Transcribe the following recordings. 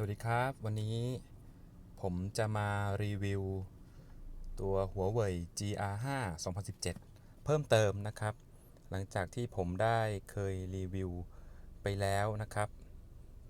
สวัสดีครับ วันนี้ผมจะมารีวิว ตัวหัวเว่ย GR5 2017 เพิ่มเติมนะครับ หลังจากที่ผมได้เคยรีวิวไปแล้วนะครับ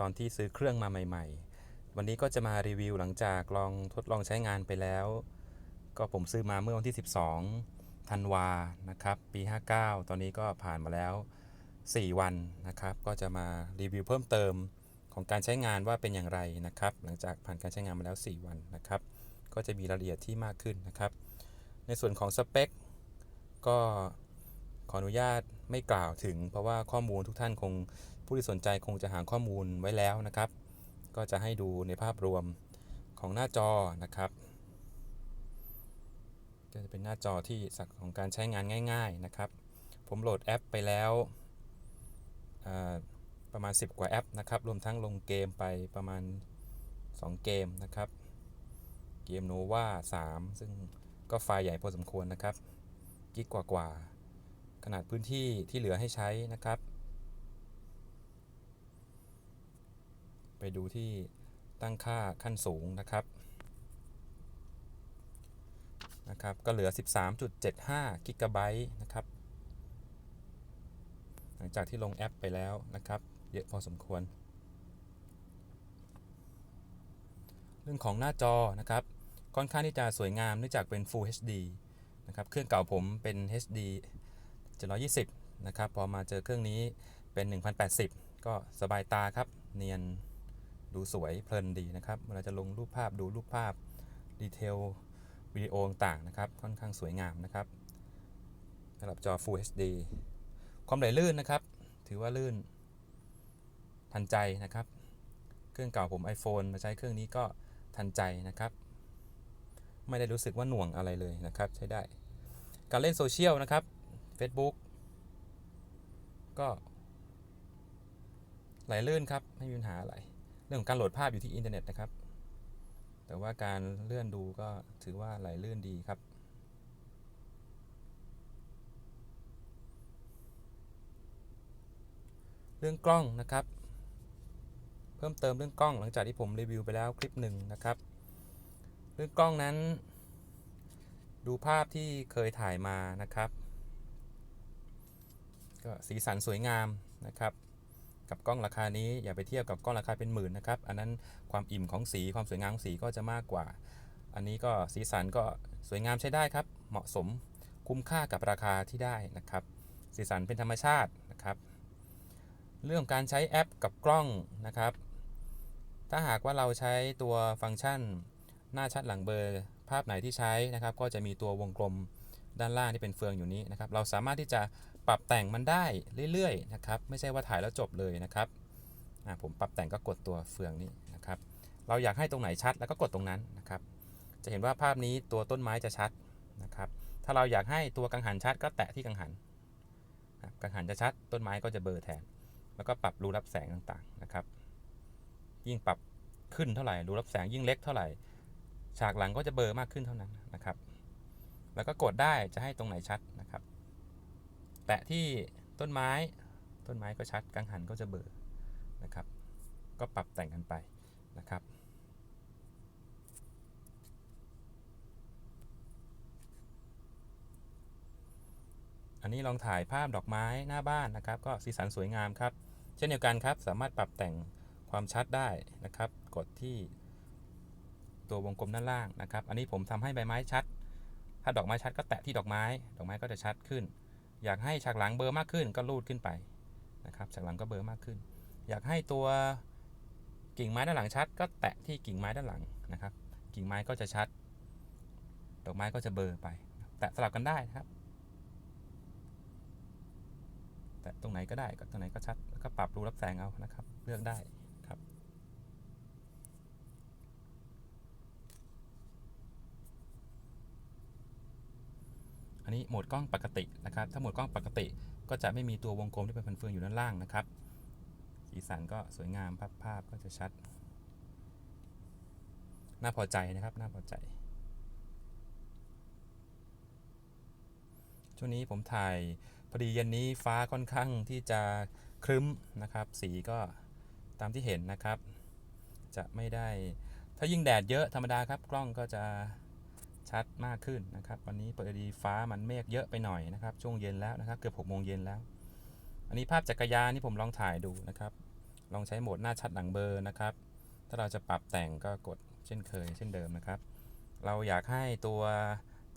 ตอนที่ซื้อเครื่องมาใหม่ ๆ วันนี้ก็จะมารีวิวหลังจากลองทดลองใช้งานไปแล้ว ก็ผมซื้อมาเมื่อวันที่ 12 ธันวานะครับ ปี 59 ตอนนี้ก็ผ่านมาแล้ว 4 วันนะครับ ก็จะมารีวิวเพิ่มเติม ของการใช้งานว่าเป็นอย่างไรนะครับ หลังจากผ่านการใช้งานมาแล้ว 4 วันนะครับ ก็จะมีรายละเอียดที่มากขึ้นนะครับ ในส่วนของสเปคก็ขออนุญาตไม่กล่าวถึง เพราะว่าข้อมูลทุกท่านคงผู้ที่สนใจคงจะหาข้อมูลไว้แล้วนะครับ ก็จะให้ดูในภาพรวมของหน้าจอนะครับก็จะเป็นหน้าจอที่สักของการใช้งานง่าย ๆนะครับ ผมโหลดแอปไปแล้วอ่า ประมาณ 10 กว่าแอปนะครับ รวมทั้งลงเกมไปประมาณ 2 เกมนะครับ เกม Nova 3ซึ่งก็ไฟล์ใหญ่พอสมควรนะครับ กิกกว่ากว่า ขนาดพื้นที่ที่เหลือให้ใช้นะครับ ไปดูที่ตั้งค่าขั้นสูงนะครับนะครับก็เหลือ 13.75กิกะไบต์นะครับ หลังจากที่ลงแอปไปแล้วนะครับ เยอะพอสมควร เรื่องของหน้าจอนะครับ ค่อนข้างที่จะสวยงามเนื่องจากเป็น Full HD นะครับเครื่องเก่าผมเป็น HD 720นะครับพอมาเจอเครื่องนี้เป็น 1080 ก็สบายตาครับ เนียนดูสวยเพลินดีนะครับเวลาจะลงรูปภาพดูรูปภาพดีเทลวิดีโอต่างนะครับ ค่อนข้างสวยงามนะครับสำหรับจอ Full HD ความไหลลื่นนะครับ ถือว่าลื่น ทันใจนะครับ เครื่องเก่าผม iPhone มาใช้เครื่องนี้ก็ทันใจนะครับ ไม่ได้รู้สึกว่าหน่วงอะไรเลยนะครับ ใช้ได้ การเล่นโซเชียลนะครับ Facebook ก็ไหลลื่นครับ ไม่มีปัญหาอะไร เรื่องของการโหลดภาพอยู่ที่อินเทอร์เน็ตนะครับ แต่ว่าการเลื่อนดูก็ถือว่าไหลลื่นดีครับ เรื่องกล้องนะครับ พิ่มเติมเรื่องกล้องหลังจากที่ผมรีวิวไปแล้วคลิปหนึ่งนะครับ เรื่องกล้องนั้น ดูภาพที่เคยถ่ายมานะครับ ก็สีสันสวยงามนะครับ กับกล้องราคานี้อย่าไปเทียบกับกล้องราคาเป็นหมื่นนะครับ อันนั้นความอิ่มของสีความสวยงามของสีก็จะมากกว่า อันนี้ก็สีสันก็สวยงามใช้ได้ครับ เหมาะสมคุ้มค่ากับราคาที่ได้นะครับ สีสันเป็นธรรมชาตินะครับ เรื่องการใช้แอปกับกล้องนะครับ ถ้าหากว่าเราใช้ตัวฟังก์ชัน หน้าชัดหลังเบอร์ ภาพไหนที่ใช้นะครับ ก็จะมีตัววงกลมด้านล่างที่เป็นเฟืองอยู่นี้นะครับ เราสามารถที่จะปรับแต่งมันได้เรื่อยๆนะครับ ไม่ใช่ว่าถ่ายแล้วจบเลยนะครับผมปรับแต่งก็กดตัวเฟืองนี้นะครับ เราอยากให้ตรงไหนชัดแล้วก็กดตรงนั้นนะครับ จะเห็นว่าภาพนี้ตัวต้นไม้จะชัดนะครับ ถ้าเราอยากให้ตัวกังหันชัดก็แตะที่กังหัน กังหันจะชัด ต้นไม้ก็จะเบลอแทน แล้วก็ปรับรูรับแสงต่างๆนะครับ ยิ่งปรับขึ้นเท่าไหร่รูรับแสงยิ่งเล็กเท่าไหร่ ฉากหลังก็จะเบลอมากขึ้นเท่านั้นนะครับ แล้วก็กดได้จะให้ตรงไหนชัดนะครับ แตะที่ต้นไม้ต้นไม้ก็ชัดกังหันก็จะเบลอนะครับ ก็ปรับแต่งกันไปนะครับอันนี้ลองถ่ายภาพดอกไม้หน้าบ้านนะครับ ก็สีสันสวยงามครับ เช่นเดียวกันครับ สามารถปรับแต่ง ความชัดได้นะครับ กดที่ตัววงกลมด้านล่างนะครับ อันนี้ผมทำให้ใบไม้ชัด ถ้าดอกไม้ชัดก็แตะที่ดอกไม้ ดอกไม้ก็จะชัดขึ้น อยากให้ฉากหลังเบอร์มากขึ้นก็ลูดขึ้นไปนะครับ ฉากหลังก็เบอร์มากขึ้น อยากให้ตัวกิ่งไม้ด้านหลังชัด ก็แตะที่กิ่งไม้ด้านหลังนะครับ กิ่งไม้ก็จะชัด ดอกไม้ก็จะเบอร์ไป แตะสลับกันได้นะครับ แต่ตรงไหนก็ได้ก็ตรงไหนก็ชัด แล้วก็ปรับรูรับแสงเอานะครับ เลือกได้ครับ อั นี้โหมดกล้องปกตินะครับ ถ้าโหมดกล้องปกติ ก็จะไม่มีตัววงกลมที่เป็นพันเฟืองอยู่ด้านล่างนะครับ สีสันก็สวยงามภาพภาพก็จะชัด น่าพอใจนะครับน่าพอใจ ช่วงนี้ผมถ่ายพอดีเย็นนี้ฟ้าค่อนข้างที่จะครึ้มนะครับ สีก็ตามที่เห็นนะครับ จะไม่ได้ ถ้ายิ่งแดดเยอะธรรมดาครับ กล้องก็จะ ชัดมากขึ้นนะครับ วันนี้เปิดดีฟ้ามันเมฆเยอะไปหน่อยนะครับ ช่วงเย็นแล้วนะครับ เกือบ6โมงเย็นแล้ว อันนี้ภาพจักรยานที่ผมลองถ่ายดูนะครับ ลองใช้โหมดหน้าชัดหลังเบอร์นะครับ ถ้าเราจะปรับแต่งก็กดเช่นเคย เช่นเดิมนะครับ เราอยากให้ตัว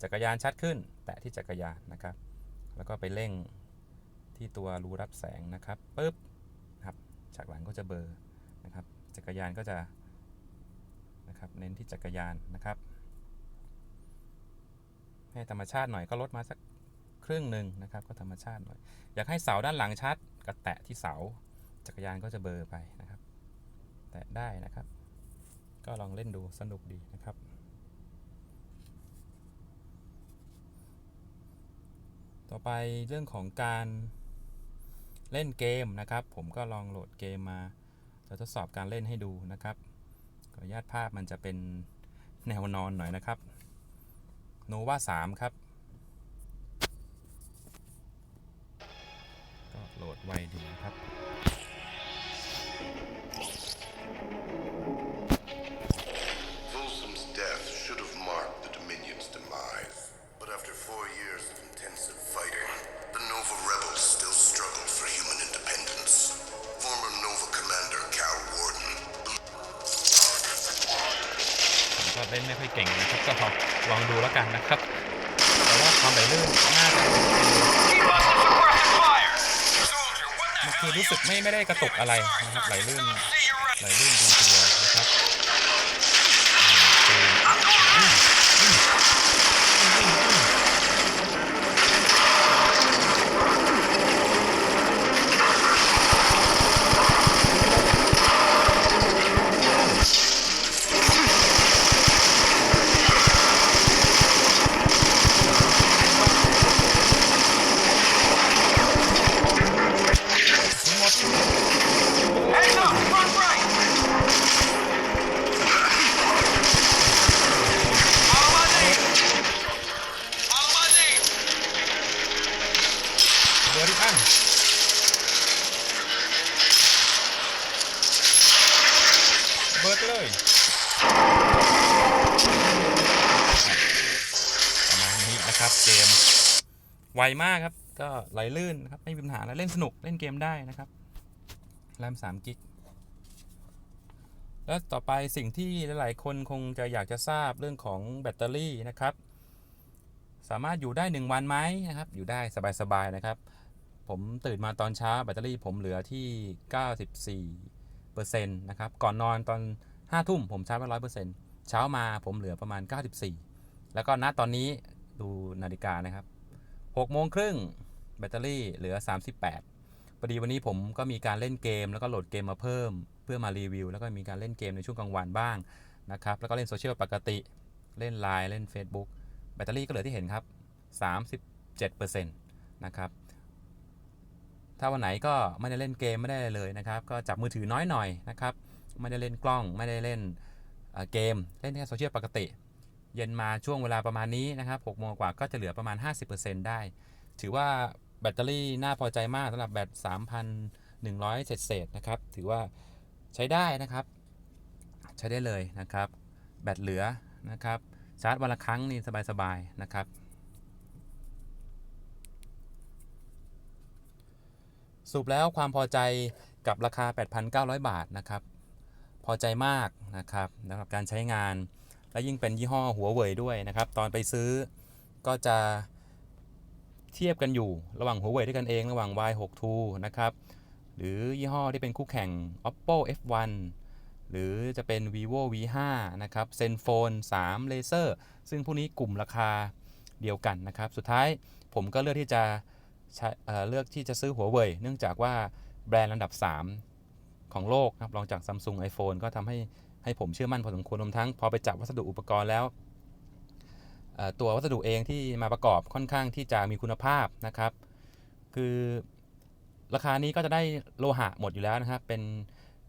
จักรยานชัดขึ้น แตะที่จักรยานนะครับ แล้วก็ไปเร่งที่ตัวรูรับแสงนะครับปึ๊บนะครับฉากหลังก็จะเบอร์นะครับ จักรยานก็จะนะครับ เน้นที่จักรยานนะครับ ให้ธรรมชาติหน่อยก็ลดมาสักครึ่งหนึ่งนะครับ ก็ธรรมชาติหน่อย อยากให้เสาด้านหลังชัดก็แตะที่เสา จักรยานก็จะเบลอร์ไปนะครับ แตะได้นะครับ ก็ลองเล่นดูสนุกดีนะครับต่อไปเรื่องของการเล่นเกมนะครับ ผมก็ลองโหลดเกมมาจะทดสอบการเล่นให้ดูนะครับขออนุญาตภาพมันจะเป็นแนวนอนหน่อยนะครับ โนวา3ครับ ก็โหลดไวดีนะครับ ครับก็ลองดูแล้วกันนะครับแต่ว่าความไหลลื่นน่าจะ Keep up the suppressive fire! Soldier, what the มัน hell คือ are รู้ you สึกไม่ไม่ได้กระตุกอะไรนะครับไหลลื่น See you right. ไหลลื่นดี นะครับเกมไวมากครับ ก็ไหลลื่นนะครับไม่มีปัญหาแล้วเล่นสนุกเล่นเกมได้นะครับแรม3กิกแล้วต่อไปสิ่งที่หลาย ๆ คนคงจะอยากจะทราบเรื่องของแบตเตอรี่นะครับ สามารถอยู่ได้ 1 วันไหมนะครับ อยู่ได้สบาย ๆ นะครับ ผมตื่นมาตอนเช้าแบตเตอรี่ผมเหลือที่ 94%นะครับ ก่อนนอนตอน 5 ทุ่มผมชาร์จไว้100%เช้ามาผมเหลือประมาณ 94 แล้วก็ณตอนนี้ ดูนาฬิกานะครับ6โมงครึ่งแบตเตอรี่เหลือ 38พอดีวันนี้ผมก็มีการเล่นเกม แล้วก็โหลดเกมมาเพิ่ม เพื่อมารีวิว แล้วก็มีการเล่นเกมในช่วงกลางวันบ้างนะครับ แล้วก็เล่นโซเชียลปกติ เล่น Line เล่น Facebook แบตเตอรี่ก็เหลือที่เห็นครับ 37%นะครับถ้าวันไหนก็ไม่ได้เล่นเกมไม่ได้เลยนะครับ ก็จับมือถือน้อยหน่อยนะครับ ไม่ได้เล่นกล้องไม่ได้เล่นเกม เล่นแค่โซเชียลปกติ เย็นมาช่วงเวลาประมาณนี้นะครับ6โมงกว่าก็จะเหลือประมาณ 50%ได้ ถือว่าแบตเตอรี่น่าพอใจมากสำหรับแบต 3,100 เศษเศษๆนะครับ ถือว่าใช้ได้นะครับ ใช้ได้เลยนะครับ แบตเหลือนะครับ ชาร์จวันละครั้งนี่สบายๆนะครับสุปแล้วความพอใจกับราคา 8,900 บาทนะครับ พอใจมากนะครับสำหรับการใช้งาน และยิ่งเป็นยี่ห้อหัวเว่ยด้วยนะครับ ตอนไปซื้อก็จะเทียบกันอยู่ระหว่างหัวเว่ยด้วยกันเองระหว่าง Y62 นะครับ หรือยี่ห้อที่เป็นคู่แข่ง Oppo F1 หรือจะเป็น vivo V5 นะครับ Zenfone 3 Laser ซึ่งพวกนี้กลุ่มราคาเดียวกันนะครับ สุดท้ายผมก็เลือกที่จะเเลือกที่จะซื้อหัวเว่ยเนื่องจากว่าแบรนด์ระดับ 3 ของโลกนะครับรองจาก Samsung iPhone ก็ทำให้ ให้ผมเชื่อมั่นพอสมควรรวมทั้งพอไปจับวัสดุอุปกรณ์แล้ว ตัววัสดุเองที่มาประกอบค่อนข้างที่จะมีคุณภาพนะครับ คือราคานี้ก็จะได้โลหะหมดอยู่แล้วนะครับ เป็น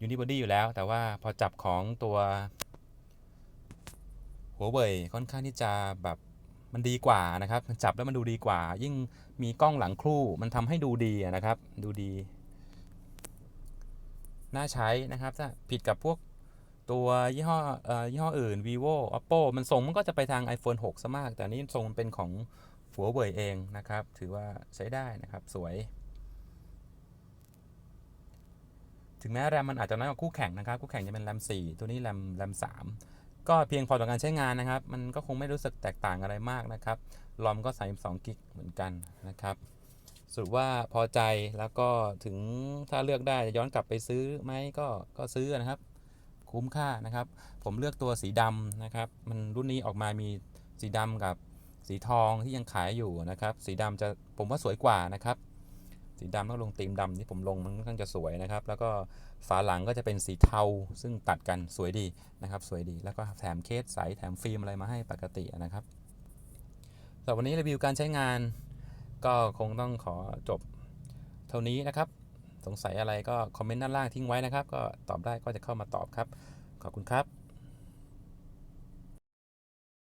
ยูนิบอดี้อยู่แล้ว แต่ว่าพอจับของตัวหัวเว่ยค่อนข้างที่จะแบบมันดีกว่านะครับ จับแล้วมันดูดีกว่า ยิ่งมีกล้องหลังครู่มันทำให้ดูดีนะครับ ดูดี น่าใช้นะครับ ถ้าผิดกับพวก ตัวยี่ห้อเอ่อยี่ห้ออื่น vivo oppo มันทรงมันก็จะไปทาง iPhone 6ซะมาก แต่อันนี้ทรงมันเป็นของหัวเว่ยเองนะครับ ถือว่าใช้ได้นะครับสวย ถึงแม้แรมมันอาจจะน้อยกว่าคู่แข่งนะครับ คู่แข่งจะเป็นแรม4 ตัวนี้แรมแรม3ก็เพียงพอต่อการใช้งานนะครับ มันก็คงไม่รู้สึกแตกต่างอะไรมากนะครับรอมก็32กิกเหมือนกันนะครับสรุปว่าพอใจแล้วก็ถึงถ้าเลือกได้จะย้อนกลับไปซื้อไหมก็ก็ซื้อนะครับ คุ้มค่านะครับ ผมเลือกตัวสีดำนะครับ มันรุ่นนี้ออกมามีสีดำกับสีทองที่ยังขายอยู่นะครับ สีดำจะผมว่าสวยกว่านะครับ สีดำต้องลงตีมดำที่ผมลงมันค่อนข้างจะสวยนะครับ แล้วก็ฝาหลังก็จะเป็นสีเทา ซึ่งตัดกันสวยดีนะครับ สวยดี แล้วก็แถมเคสใสแถมฟิล์มอะไรมาให้ปกตินะครับสำหรับวันนี้รีวิวการใช้งานก็คงต้องขอจบเท่านี้นะครับ สงสัยอะไรก็คอมเมนต์ด้านล่างทิ้งไว้นะครับ ก็ตอบได้ก็จะเข้ามาตอบครับ ขอบคุณครับ